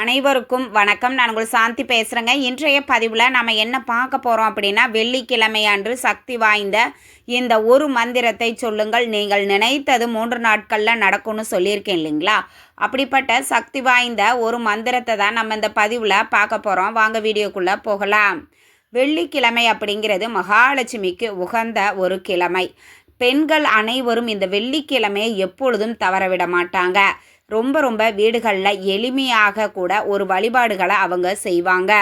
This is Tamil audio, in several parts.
அனைவருக்கும் வணக்கம். நான் உங்கள் சாந்தி பேசுகிறேங்க இன்றைய பதிவில் நம்ம என்ன பார்க்க போகிறோம் அப்படின்னா வெள்ளிக்கிழமை அன்று சக்தி வாய்ந்த இந்த ஒரு மந்திரத்தை சொல்லுங்கள். நீங்கள் நினைத்தது மூன்று நாட்களில் நடக்கும்னு சொல்லியிருக்கேன் இல்லைங்களா? அப்படிப்பட்ட சக்தி வாய்ந்த ஒரு மந்திரத்தை தான் நம்ம இந்த பதிவில் பார்க்க போகிறோம் வாங்க வீடியோக்குள்ளே போகலாம். வெள்ளிக்கிழமை அப்படிங்கிறது மகாலட்சுமிக்கு உகந்த ஒரு கிழமை. பெண்கள் அனைவரும் இந்த வெள்ளிக்கிழமையை எப்பொழுதும் தவறவிட மாட்டாங்க. ரொம்ப ரொம்ப வீடுகளில் எளிமையாக கூட ஒரு வழிபாடுகளை அவங்க செய்வாங்க.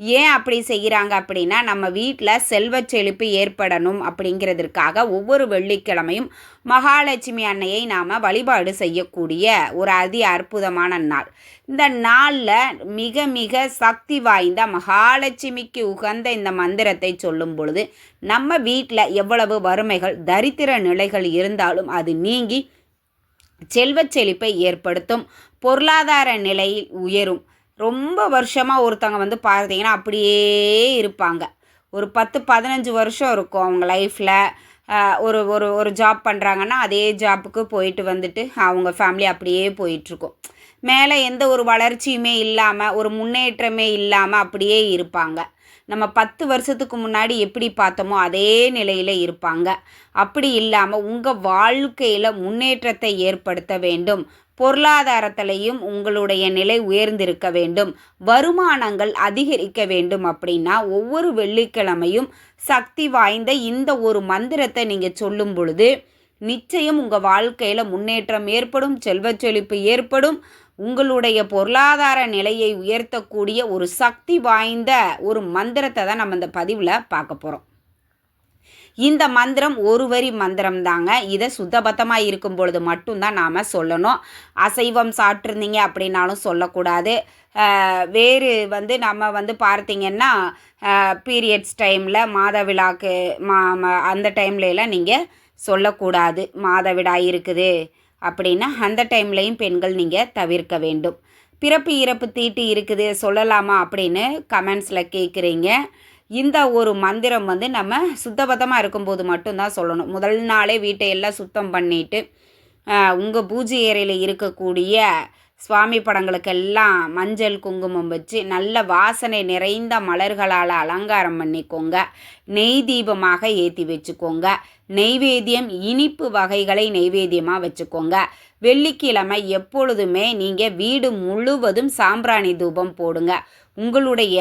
ஏன் அப்படி செய்கிறாங்க அப்படின்னா நம்ம வீட்டில் செல்வ செழிப்பு ஏற்படணும் அப்படிங்கிறதுக்காக ஒவ்வொரு வெள்ளிக்கிழமையும் மகாலட்சுமி அன்னையை நாம் வழிபாடு செய்யக்கூடிய ஒரு அதி அற்புதமான நாள். இந்த நாளில் மிக மிக சக்தி வாய்ந்த மகாலட்சுமிக்கு உகந்த இந்த மந்திரத்தை சொல்லும் பொழுது நம்ம வீட்டில் எவ்வளவு வறுமைகள் தரித்திர நிலைகள் இருந்தாலும் அது நீங்கி செல்வச் செழிப்பை ஏற்படுத்தும். பொருளாதார நிலையில் உயரும். ரொம்ப வருஷமாக ஒருத்தவங்க வந்து பார்த்தீங்கன்னா அப்படியே இருப்பாங்க. ஒரு பத்து பதினஞ்சு வருஷம் இருக்கும் அவங்க லைஃப்பில் ஒரு ஒரு ஒரு ஜாப் பண்ணுறாங்கன்னா அதே ஜாப்புக்கு போயிட்டு வந்துட்டு அவங்க ஃபேமிலி அப்படியே போயிட்டுருக்கும். மேலே எந்த ஒரு வளர்ச்சியுமே இல்லாமல் ஒரு முன்னேற்றமே இல்லாமல் அப்படியே இருப்பாங்க. நம்ம பத்து வருஷத்துக்கு முன்னாடி எப்படி பார்த்தோமோ அதே நிலையில் இருப்பாங்க. அப்படி இல்லாமல் உங்கள் வாழ்க்கையில் முன்னேற்றத்தை ஏற்படுத்த வேண்டும். பொருளாதாரத்திலையும் உங்களுடைய நிலை உயர்ந்திருக்க வேண்டும். வருமானங்கள் அதிகரிக்க வேண்டும் அப்படின்னா ஒவ்வொரு வெள்ளிக்கிழமையும் சக்தி வாய்ந்த இந்த ஒரு மந்திரத்தை நீங்கள் சொல்லும் பொழுது நிச்சயம் உங்கள் வாழ்க்கையில் முன்னேற்றம் ஏற்படும் செல்வச்செழிப்பு ஏற்படும். உங்களுடைய பொருளாதார நிலையை உயர்த்தக்கூடிய ஒரு சக்தி வாய்ந்த ஒரு மந்திரத்தை தான் நம்ம இந்த பதிவில் பார்க்க போகிறோம் இந்த மந்திரம் ஒரு வரி மந்திரம் தாங்க. இதை சுத்தபத்தமாக இருக்கும் பொழுது மட்டும்தான் நாம் சொல்லணும். அசைவம் சாப்பிட்ருந்தீங்க அப்படின்னாலும் சொல்லக்கூடாது. வேறு வந்து நம்ம வந்து பார்த்தீங்கன்னா பீரியட்ஸ் டைமில் மாதவிழாக்கு மா அந்த டைம்லலாம் நீங்கள் சொல்லக்கூடாது. மாதவிடாய் இருக்குது. அப்படின்னா அந்த டைம்லையும் பெண்கள் நீங்கள் தவிர்க்க வேண்டும். பிறப்பு இறப்பு தீட்டு இருக்குது சொல்லலாமா அப்படின்னு கமெண்ட்ஸில் கேட்குறீங்க இந்த ஒரு மந்திரம் வந்து நம்ம சுத்தபத்தமாக இருக்கும்போது மட்டும்தான் சொல்லணும். முதல் நாளே வீட்டை எல்லாம் சுத்தம் பண்ணிவிட்டு உங்கள் பூஜை ஏறையில் இருக்கக்கூடிய சுவாமி படங்களுக்கெல்லாம் மஞ்சள் குங்குமம் வச்சு நல்ல வாசனை நிறைந்த மலர்களால் அலங்காரம் பண்ணிக்கோங்க. நெய் தீபமாக ஏற்றி வச்சுக்கோங்க. நெய்வேத்தியம் இனிப்பு வகைகளை நெய்வேத்தியமாக வச்சுக்கோங்க. வெள்ளிக்கிழமை எப்பொழுதுமே நீங்கள் வீடு முழுவதும் சாம்பிராணி தூபம் போடுங்க. உங்களுடைய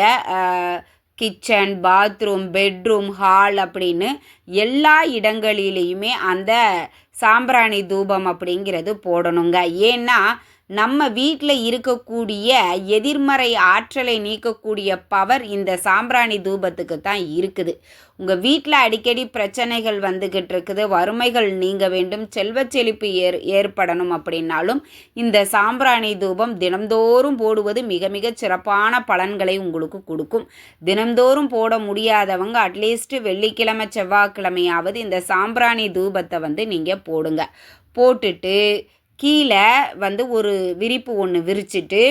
கிச்சன் பாத்ரூம் பெட்ரூம் ஹால் அப்படின்னு எல்லா இடங்களிலையுமே அந்த சாம்பிராணி தூபம் அப்படிங்கிறது போடணுங்க. ஏன்னா நம்ம வீட்டில் இருக்கக்கூடிய எதிர்மறை ஆற்றலை நீக்கக்கூடிய பவர் இந்த சாம்பிராணி தூபத்துக்கு தான் இருக்குது. உங்கள் வீட்டில் அடிக்கடி பிரச்சனைகள் வந்துக்கிட்டு இருக்குது வறுமைகள் நீங்க வேண்டும் செல்வ செழிப்பு ஏற் ஏற்படணும் அப்படின்னாலும் இந்த சாம்பிராணி தூபம் தினந்தோறும் போடுவது மிக மிக சிறப்பான பலன்களை உங்களுக்கு கொடுக்கும். தினந்தோறும் போட முடியாதவங்க அட்லீஸ்ட் வெள்ளிக்கிழமை செவ்வாய்க்கிழமையாவது இந்த சாம்பிராணி தூபத்தை வந்து நீங்கள் போடுங்க. போட்டுட்டு கீழே வந்து ஒரு விரிப்பு ஒன்று விரிச்சிட்டு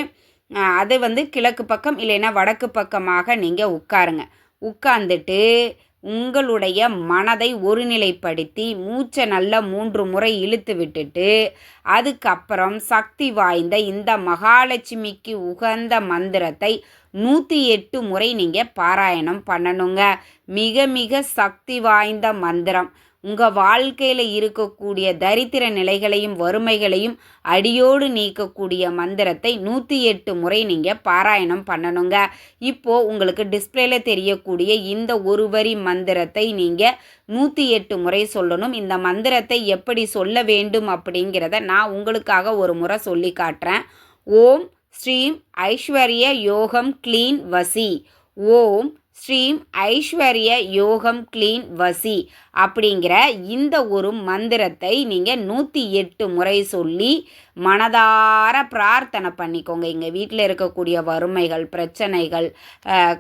அது வந்து கிழக்கு பக்கம் இல்லைன்னா வடக்கு பக்கமாக நீங்கள் உட்காருங்க. உட்காந்துட்டு உங்களுடைய மனதை ஒருநிலைப்படுத்தி மூச்சை நல்லா மூன்று முறை இழுத்து விட்டுட்டு அதுக்கப்புறம் சக்தி வாய்ந்த இந்த மகாலட்சுமிக்கு உகந்த மந்திரத்தை நூற்றி எட்டு முறை நீங்கள் பாராயணம் பண்ணணுங்க. மிக மிக சக்தி வாய்ந்த மந்திரம். உங்கள் வாழ்க்கையில் இருக்கக்கூடிய தரித்திர நிலைகளையும் வறுமைகளையும் அடியோடு நீக்கக்கூடிய மந்திரத்தை நூற்றி எட்டு முறை நீங்கள் பாராயணம் பண்ணணுங்க. இப்போது உங்களுக்கு டிஸ்பிளேல தெரியக்கூடிய இந்த ஒரு வரி மந்திரத்தை நீங்கள் நூற்றி எட்டு முறை சொல்லணும். இந்த மந்திரத்தை எப்படி சொல்ல வேண்டும் அப்படிங்கிறத நான் உங்களுக்காக ஒரு முறை சொல்லி காட்டுறேன். ஓம் ஸ்ரீம் ஐஸ்வர்ய யோகம் க்ளீன் வசி. ஓம் ஸ்ரீம் ஐஸ்வர்ய யோகம் க்ளீன் வசி அப்படிங்கிற இந்த ஒரு மந்திரத்தை நீங்கள் நூற்றி எட்டு முறை சொல்லி மனதார பிரார்த்தனை பண்ணிக்கோங்க. எங்கள் வீட்டில் இருக்கக்கூடிய வறுமைகள் பிரச்சனைகள்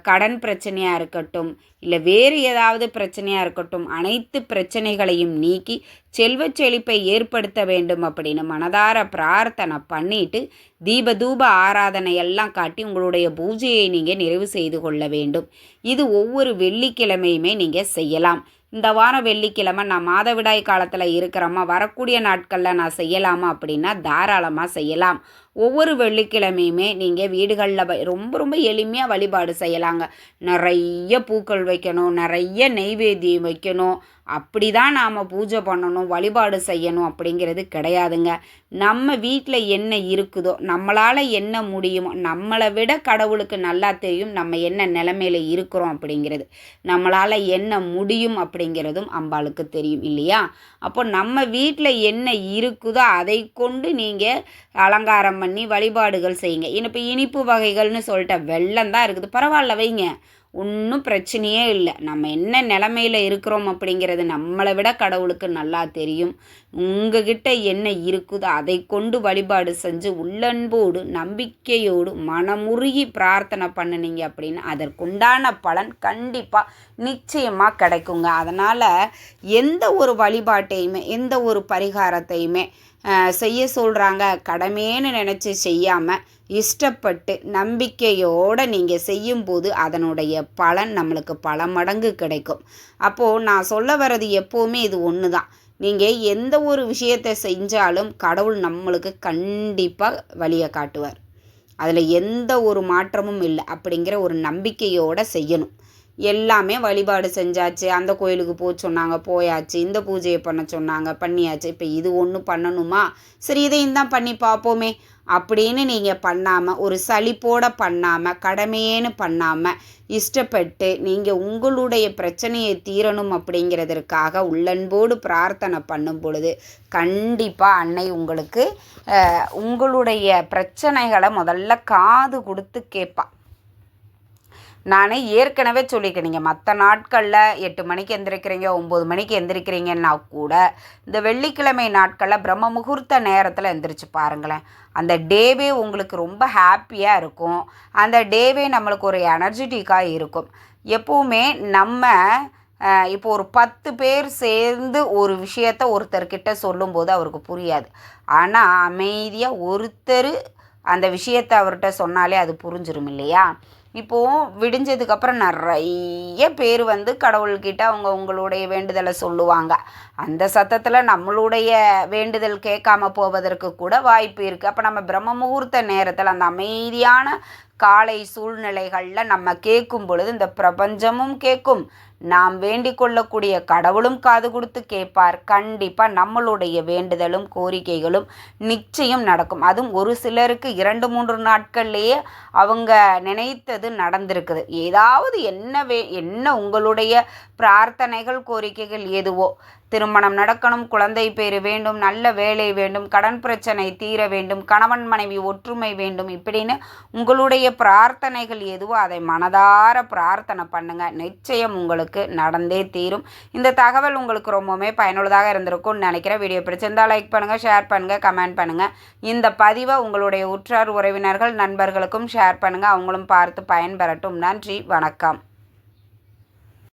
கடன் பிரச்சனையாக இருக்கட்டும் இல்லை வேறு ஏதாவது பிரச்சனையாக இருக்கட்டும் அனைத்து பிரச்சனைகளையும் நீக்கி செல்வச் செழிப்பை ஏற்படுத்த வேண்டும் அப்படின்னு மனதார பிரார்த்தனை பண்ணிட்டு தீப தூப ஆராதனை எல்லாம் காட்டி உங்களுடைய பூஜையை நீங்கள் நிறைவு செய்து கொள்ள வேண்டும். இது ஒவ்வொரு வெள்ளிக்கிழமையுமே நீங்கள் செய்யலாம். இந்த வாரம் வெள்ளிக்கிழமை நான் மாதவிடாய் காலத்தில் இருக்கிறோமா வரக்கூடிய நாட்களில் நான் செய்யலாமா அப்படின்னா தாராளமாக செய்யலாம். ஒவ்வொரு வெள்ளிக்கிழமையுமே நீங்கள் வீடுகளில் ரொம்ப ரொம்ப எளிமையாக வழிபாடு செய்யலாங்க. நிறைய பூக்கள் வைக்கணும் நிறைய நெய்வேத்தியம் வைக்கணும். அப்படி தான் நாம் பூஜை பண்ணணும் வழிபாடு செய்யணும் அப்படிங்கிறது கிடையாதுங்க. நம்ம வீட்டில் என்ன இருக்குதோ நம்மளால் என்ன முடியுமோ நம்மளை விட கடவுளுக்கு நல்லா தெரியும் நம்ம என்ன நிலமையில இருக்கிறோம் அப்படிங்கிறது. நம்மளால் என்ன முடியும் அப்படிங்கிறதும் அம்பாளுக்கு தெரியும் இல்லையா? அப்போ நம்ம வீட்டில் என்ன இருக்குதோ அதை கொண்டு நீங்கள் அலங்காரம் பண்ணி வழிபாடுகள் செய்யுங்க. இப்போ இனிப்பு வகைகள்னு சொல்லிட்டு வெள்ளம் தான் இருக்குது. பரவாயில்ல வைங்க. ஒன்றும் பிரச்சனையே இல்லை. நம்ம என்ன நிலமையில் இருக்கிறோம் அப்படிங்கிறது நம்மளை விட கடவுளுக்கு நல்லா தெரியும். உங்ககிட்ட என்ன இருக்குதோ அதை கொண்டு வழிபாடு செஞ்சு உள்ளன்போடு நம்பிக்கையோடு மனமுருகி பிரார்த்தனை பண்ணினீங்க அப்படின்னு அதற்குண்டான பலன் கண்டிப்பாக நிச்சயமாக கிடைக்குங்க. அதனால் எந்த ஒரு வழிபாட்டையுமே எந்த ஒரு பரிகாரத்தையுமே செய்ய சொல்கிறாங்க கடமேன்னு நினச்சி செய்யாமல் இஷ்டப்பட்டு நம்பிக்கையோடு நீங்கள் செய்யும்போது அதனுடைய பலன் நம்மளுக்கு பல மடங்கு கிடைக்கும். அப்போது நான் சொல்ல வர்றது எப்போவுமே இது ஒன்று தான் நீங்கள் எந்த ஒரு விஷயத்தை செஞ்சாலும் கடவுள் நம்மளுக்கு கண்டிப்பாக வழியை காட்டுவார். அதில் எந்த ஒரு மாற்றமும் இல்லை. அப்படிங்கிற ஒரு நம்பிக்கையோடு செய்யணும். எல்லாமே வழிபாடு செஞ்சாச்சு. அந்த கோயிலுக்கு போக சொன்னாங்க போயாச்சு. இந்த பூஜையை பண்ண சொன்னாங்க பண்ணியாச்சு. இப்போ இது ஒன்று பண்ணணுமா? சரி இதையும் தான் பண்ணி பார்ப்போமே. அப்படின்னு நீங்கள் பண்ணாமல் ஒரு சளிப்போட பண்ணாமல் கடமையேன்னு பண்ணாமல் இஷ்டப்பட்டு நீங்கள் உங்களுடைய பிரச்சனையை தீரணும் அப்படிங்கிறதற்காக உள்ளன்போடு பிரார்த்தனை பண்ணும் பொழுது கண்டிப்பாக அன்னை உங்களுக்கு உங்களுடைய பிரச்சனைகளை முதல்ல காது கொடுத்து கேட்பா. நான் ஏற்கனவே சொல்லியிருக்கேன். நீங்கள் மற்ற நாட்களில் எட்டு மணிக்கு எந்திரிக்கிறீங்க ஒம்பது மணிக்கு எந்திரிக்கிறீங்கன்னா கூட இந்த வெள்ளிக்கிழமை நாட்களில் பிரம்ம முகூர்த்த நேரத்தில் எந்திரிச்சு பாருங்களேன். அந்த டேவே உங்களுக்கு ரொம்ப ஹாப்பியாக இருக்கும். அந்த டேவே நம்மளுக்கு ஒரு எனர்ஜெட்டிக்காக இருக்கும். எப்போவுமே நம்ம இப்போ ஒரு பத்து பேர் சேர்ந்து ஒரு விஷயத்த ஒருத்தர்கிட்ட சொல்லும்போது அவருக்கு புரியாது. ஆனால் அமைதியாக ஒருத்தர் அந்த விஷயத்தை அவர்கிட்ட சொன்னாலே அது புரிஞ்சிடும் இல்லையா? இப்போது விடிஞ்சதுக்கப்புறம் நிறைய பேர் வந்து கடவுள்கிட்ட அவங்க உங்களுடைய வேண்டுதலை சொல்லுவாங்க. அந்த சத்தத்தில் நம்மளுடைய வேண்டுதல் கேட்காம போவதற்கு கூட வாய்ப்பு இருக்குது அப்போ நம்ம பிரம்ம முகூர்த்த நேரத்தில் அந்த அமைதியான காலை சூழ்நிலைகளில் நம்ம கேட்கும் பொழுது இந்த பிரபஞ்சமும் கேட்கும். நாம் வேண்டிக் கொள்ளக்கூடிய கடவுளும் காது கொடுத்து கேட்பார். கண்டிப்பாக நம்மளுடைய வேண்டுதலும் கோரிக்கைகளும் நிச்சயம் நடக்கும். அதுவும் ஒரு சிலருக்கு இரண்டு மூன்று நாட்கள்லேயே அவங்க நினைத்தது நடந்திருக்குது. ஏதாவது என்ன வே என்ன உங்களுடைய பிரார்த்தனைகள் கோரிக்கைகள் எதுவோ திருமணம் நடக்கணும் குழந்தை பேரு வேண்டும் நல்ல வேலை வேண்டும் கடன் பிரச்சனை தீர வேண்டும் கணவன் மனைவி ஒற்றுமை வேண்டும் இப்படின்னு உங்களுடைய பிரார்த்தனைகள் எதுவோ அதை மனதார பிரார்த்தனை பண்ணுங்க. நிச்சயம் உங்களுக்கு நடந்தே தீரும். இந்த தகவல் உங்களுக்கு ரொம்பவுமே பயனுள்ளதாக இருந்திருக்கும்னு நினைக்கிறேன். வீடியோ பிடிச்சிருந்தால் லைக் பண்ணுங்கள் ஷேர் பண்ணுங்கள் கமெண்ட் பண்ணுங்கள் இந்த பதிவை உங்களுடைய உற்றார் உறவினர்கள் நண்பர்களுக்கும் ஷேர் பண்ணுங்கள் அவங்களும் பார்த்து பயன்பெறட்டும். நன்றி வணக்கம்.